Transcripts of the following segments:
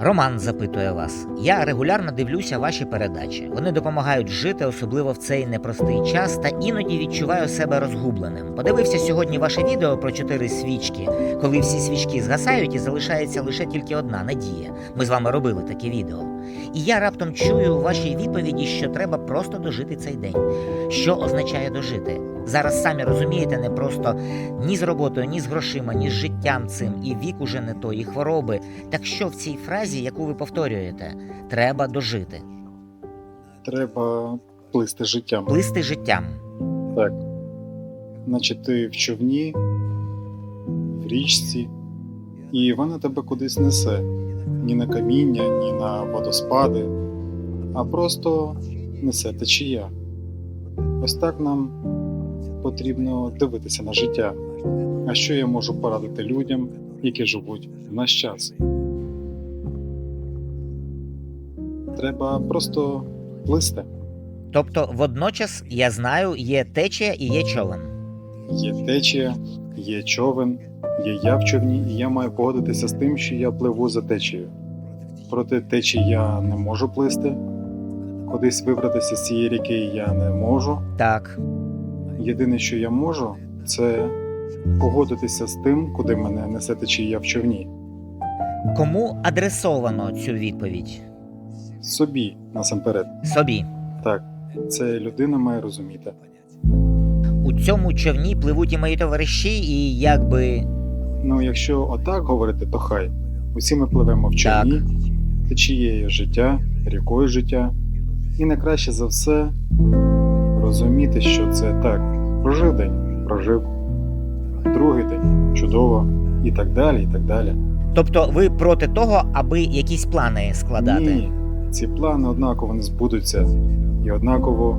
Роман запитує вас. Я регулярно дивлюся ваші передачі. Вони допомагають жити, особливо в цей непростий час, та іноді відчуваю себе розгубленим. Подивився сьогодні ваше відео про чотири свічки, коли всі свічки згасають і залишається лише тільки одна надія. Ми з вами робили таке відео. І я раптом чую у вашій відповіді, що треба просто дожити цей день. Що означає дожити? Зараз самі розумієте, не просто ні з роботою, ні з грошима, ні з життям цим, і вік уже не той, і хвороби. Так що в цій фразі, яку ви повторюєте, треба дожити, Треба плисти життям. плисти життям. Так. Наче ти в човні, в річці, і вона тебе кудись несе. Ні на каміння, ні на водоспади, а просто несе течія. Ось так нам потрібно дивитися на життя. А що я можу порадити людям, які живуть в наш час? Треба просто плисти. Тобто, водночас я знаю, є течія і є човен. Є течія, є човен, є я в човні, і я маю погодитися з тим, що я пливу за течією. Проти течії я не можу плисти, кудись вибратися з цієї ріки я не можу. Так, Єдине, що я можу, це погодитися з тим, куди мене несе течія в човні. кому адресовано цю відповідь? Собі насамперед. Собі. Так, це людина має розуміти. У цьому човні пливуть і мої товариші, і якби Ну, якщо отак говорити, то хай. Усі ми пливемо в човні, течією життя, рікою життя. І найкраще за все розуміти, що це так. Прожив день, прожив, другий день, чудово, і так далі, і так далі. Тобто ви проти того, аби якісь плани складати? Ні, ці плани однаково не збудуться, і однаково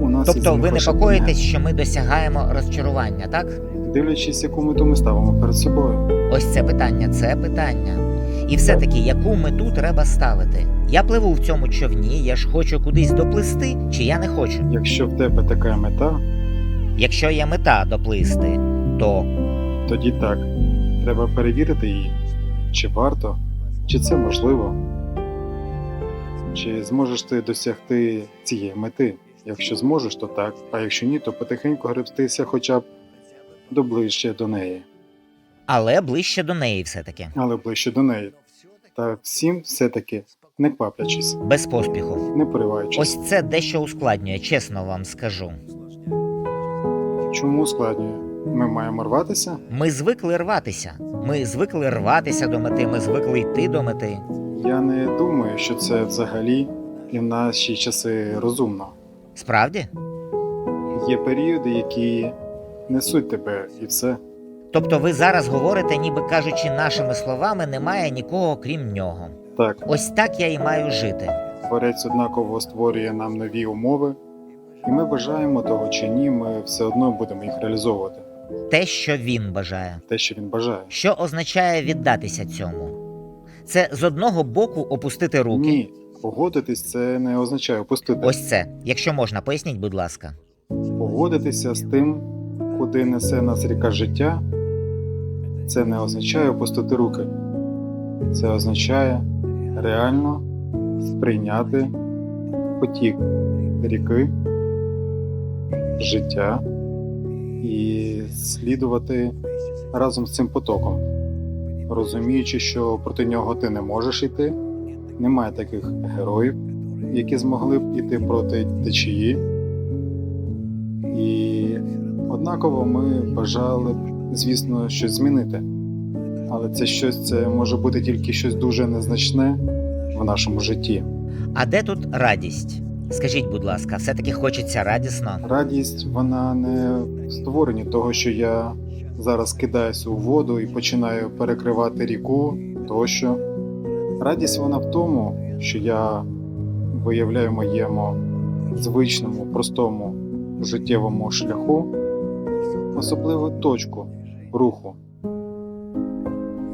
у нас Тобто ви лише непокоїтесь, що ми досягаємо розчарування, так? дивлячись, яку мету ми ставимо перед собою. Ось це питання, це питання. І все-таки, яку мету треба ставити? Я пливу в цьому човні, я ж хочу кудись доплисти, чи я не хочу? Якщо в тебе така мета, Якщо є мета доплисти, то Тоді так, треба перевірити її, чи варто, чи це можливо, чи зможеш ти досягти цієї мети. Якщо зможеш, то так, а якщо ні, то потихеньку гребстися хоча б до ближче до неї, але ближче до неї все-таки. але ближче до неї. Та всім все-таки не кваплячись, Без поспіху. не пориваючись. Ось це дещо ускладнює, чесно вам скажу. Чому ускладнює? Ми маємо рватися? Ми звикли рватися. Ми звикли рватися до мети, ми звикли йти до мети. Я не думаю, що це взагалі і в наші часи розумно. Справді? Є періоди, які несуть тебе і все. Тобто ви зараз говорите, ніби кажучи нашими словами, немає нікого крім нього. Так, Ось так я і маю жити. творець однаково створює нам нові умови, і ми бажаємо того чи ні, ми все одно будемо їх реалізовувати. Те, що він бажає. Те, що він бажає. Що означає віддатися цьому? Це з одного боку опустити руки. Ні, погодитись це не означає опустити. Ось це. Якщо можна, поясніть, будь ласка. Погодитися з тим, куди несе нас ріка життя, це не означає опустити руки. Це означає реально сприйняти потік ріки, життя і слідувати разом з цим потоком, розуміючи, що проти нього ти не можеш йти, немає таких героїв, які змогли б іти проти течії. І однаково ми бажали б, звісно, щось змінити. Але це щось це може бути тільки щось дуже незначне в нашому житті. А де тут радість? Скажіть, будь ласка, все-таки хочеться радісно? Радість вона не в створенні того, що я зараз кидаюся у воду і починаю перекривати ріку тощо. Радість вона в тому, що я виявляю моєму звичному, простому життєвому шляху особливу точку руху.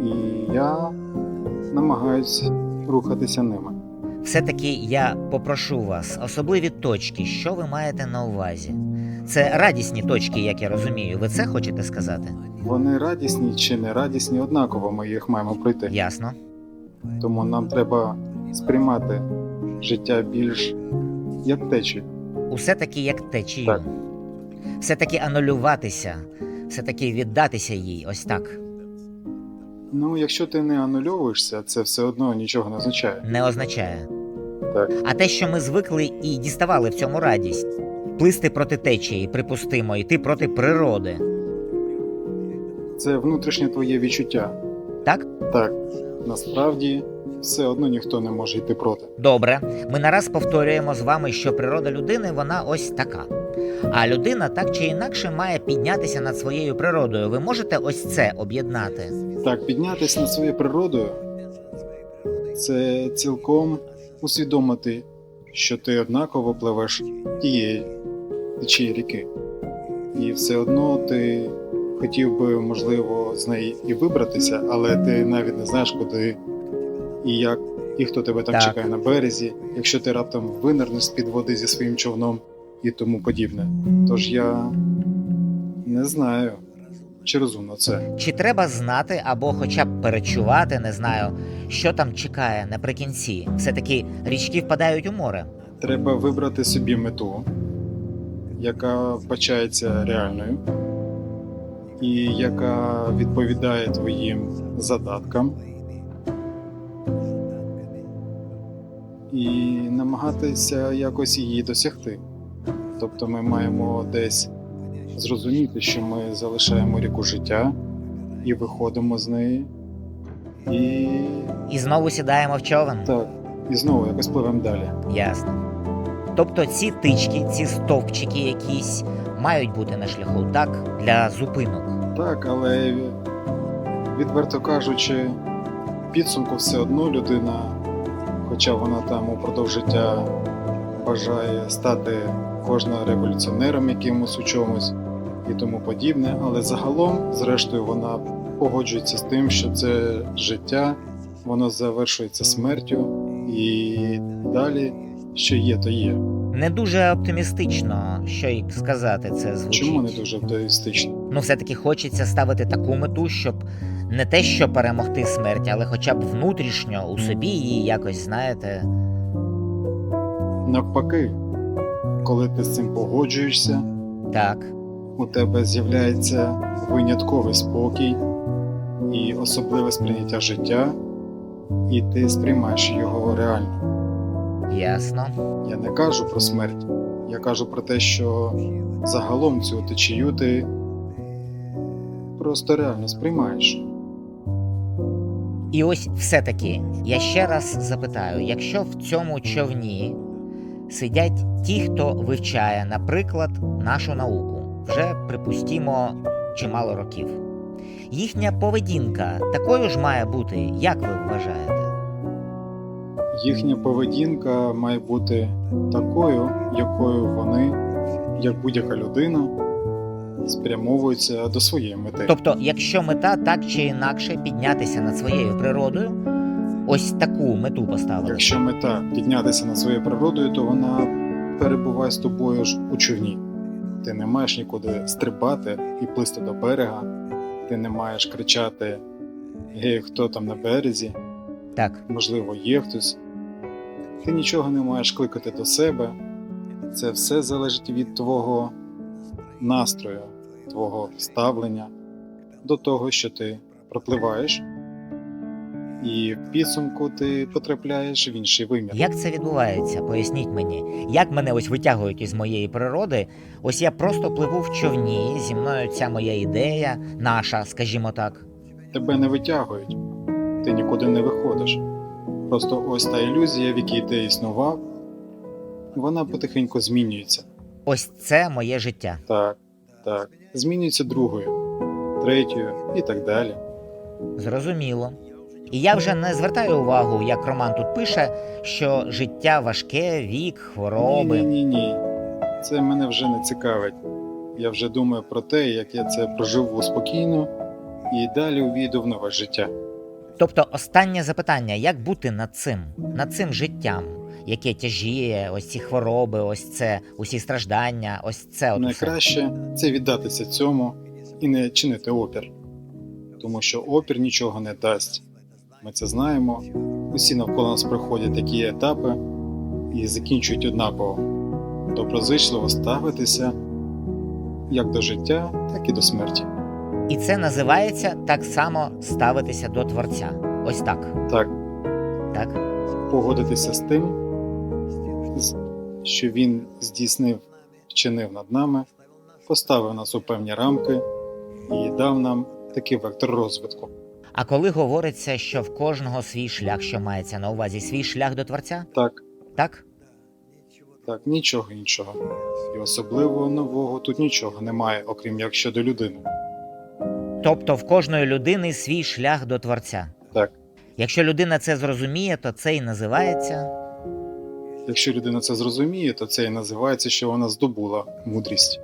І я намагаюсь рухатися ними. Все-таки я попрошу вас, особливі точки, що ви маєте на увазі? Це радісні точки, як я розумію. Ви це хочете сказати? Вони радісні чи не радісні, однаково ми їх маємо пройти. Ясно. Тому нам треба сприймати життя більш як течію. Усе таки як течію. Так. Все таки анулюватися, все таки віддатися їй, ось так. Ну, якщо ти не анульовуєшся, це все одно нічого не означає. Не означає. Так. А те, що ми звикли і діставали в цьому радість. Плисти проти течії, припустимо, йти проти природи. Це внутрішнє твоє відчуття. Так? Так, насправді все одно ніхто не може йти проти. Добре, ми нараз повторюємо з вами, що природа людини вона ось така. А людина так чи інакше має піднятися над своєю природою. Ви можете ось це об'єднати? Так, піднятися над своєю природою це цілком усвідомити, що ти однаково пливеш тієї течії ріки. І все одно ти хотів би, можливо, з неї і вибратися, але ти навіть не знаєш, куди і як, і хто тебе там Так. чекає на березі, якщо ти раптом винирнеш з-під води зі своїм човном і тому подібне. Тож я не знаю, чи розумно це. Чи треба знати або хоча б перечувати, не знаю, що там чекає наприкінці? Все-таки річки впадають у море. Треба вибрати собі мету, яка вбачається реальною, і яка відповідає твоїм задаткам, і намагатися якось її досягти. Тобто ми маємо десь зрозуміти, що ми залишаємо ріку життя і виходимо з неї. І І знову сідаємо в човен. так, і знову якось пливемо далі. Ясно. Тобто ці тички, ці стовпчики якісь мають бути на шляху, так? Для зупинок. Так, але відверто кажучи, в підсумку все одно людина, хоча вона там упродовж життя бажає стати кожна революціонером якимось у чомусь і тому подібне, але загалом, зрештою, вона погоджується з тим, що це життя, воно завершується смертю, і далі, що є, то є. Не дуже оптимістично, що й сказати, це звучить. Чому не дуже оптимістично? Ну, все-таки хочеться ставити таку мету, щоб не те, що перемогти смерть, але хоча б внутрішньо у собі її якось, знаєте. Навпаки, коли ти з цим погоджуєшся, Так, у тебе з'являється винятковий спокій і особливе сприйняття життя, і ти сприймаєш його реально. ясно. Я не кажу про смерть, я кажу про те, що загалом цю течію ти просто реально сприймаєш. І ось все-таки я ще раз запитаю: якщо в цьому човні сидять ті, хто вивчає, наприклад, нашу науку, вже припустімо чимало років. Їхня поведінка такою ж має бути, як ви вважаєте? Їхня поведінка має бути такою, якою вони, як будь-яка людина, спрямовуються до своєї мети. Тобто, якщо мета так чи інакше піднятися над своєю природою, ось таку мету поставили. Якщо мета піднятися над своєю природою, то вона перебуває з тобою ж у човні. Ти не маєш нікуди стрибати і плисти до берега, ти не маєш кричати Гей, хто там на березі, Так, можливо, є хтось. Ти нічого не маєш кликати до себе. Це все залежить від твого настрою, твого ставлення до того, що ти пропливаєш, і в підсумку ти потрапляєш в інший вимір. як це відбувається? Поясніть мені, як мене ось витягують із моєї природи? Ось я просто пливу в човні, зі мною ця моя ідея, наша, скажімо так. Тебе не витягують, ти нікуди не виходиш. Просто ось та ілюзія, в якій ти існував, вона потихеньку змінюється. Ось це моє життя. Так, так. Змінюється другою, третьою і так далі. Зрозуміло. І я вже не звертаю увагу, як Роман тут пише, що життя важке, вік, хвороби. Ні, ні, ні. Це мене вже не цікавить. Я вже думаю про те, як я це проживу спокійно і далі увійду в нове життя. Тобто, останнє запитання: як бути над цим, над цим життям, яке тяжіє, ось ці хвороби, ось це, усі страждання, ось це от. Найкраще це віддатися цьому і не чинити опір, тому що опір нічого не дасть. Ми це знаємо, Усі навколо нас проходять такі етапи і закінчують однаково. Доброзичливо ставитися як до життя, так і до смерті. І це називається так само ставитися до Творця. Ось так. Так, Так? погодитися з тим, що він здійснив, вчинив над нами, поставив нас у певні рамки і дав нам такий вектор розвитку. А коли говориться, що в кожного свій шлях, що мається на увазі, свій шлях до Творця? Так, Так? так, нічого іншого. І особливо нового тут нічого немає, окрім як щодо людини. Тобто в кожної людини свій шлях до Творця. Так. Якщо людина це зрозуміє, то це і називається. Якщо людина це зрозуміє, то це і називається, що вона здобула мудрість.